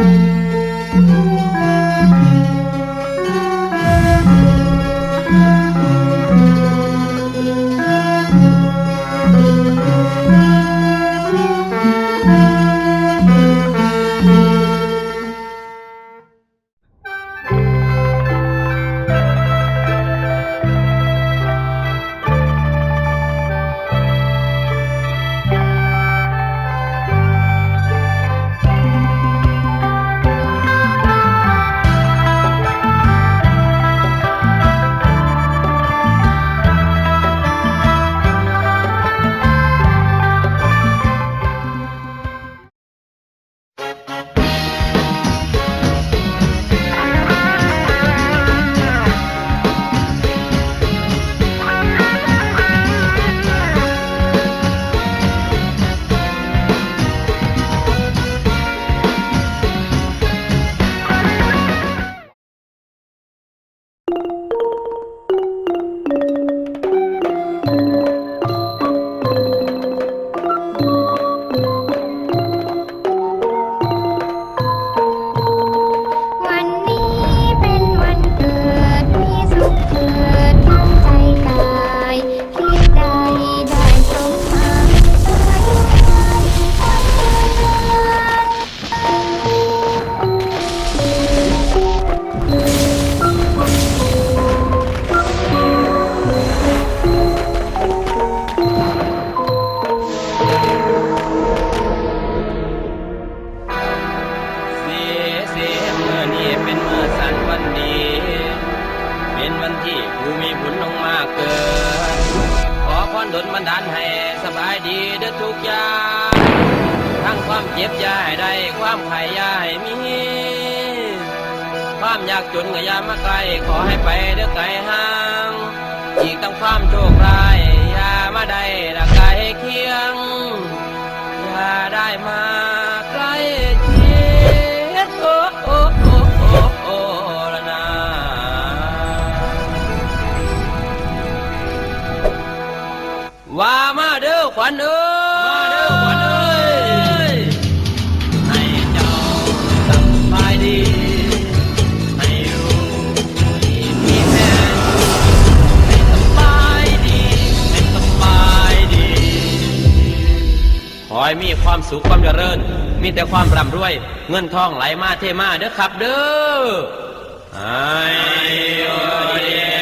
วั นวันที่ผู้มีบุญลงมาเกิด ขอพรดลบันดาลให้สบายดีเด้อทุกอย่างทั้งความเจ็บยาให้ได้ความไข่ยาให้มี ความยากจนก็อยามาไกลขอให้ไปเด้อไกลห่างอีกทั้งความโชคร้ายยามาได้ละไกลเคียงยาได้มา ว่ามาเด้อขวัญเอ้ยมาเด้อขวัญเอ้ยให้เจ้าสบายดีให้รู้ดีมีแม่ให้สบายดีให้สบายดีขอให้มีความสุขความเจริญ มีแต่ความร่ำรวย เงินทองไหลมาเทมาเด้อครับเด้อไอ้โอเดีย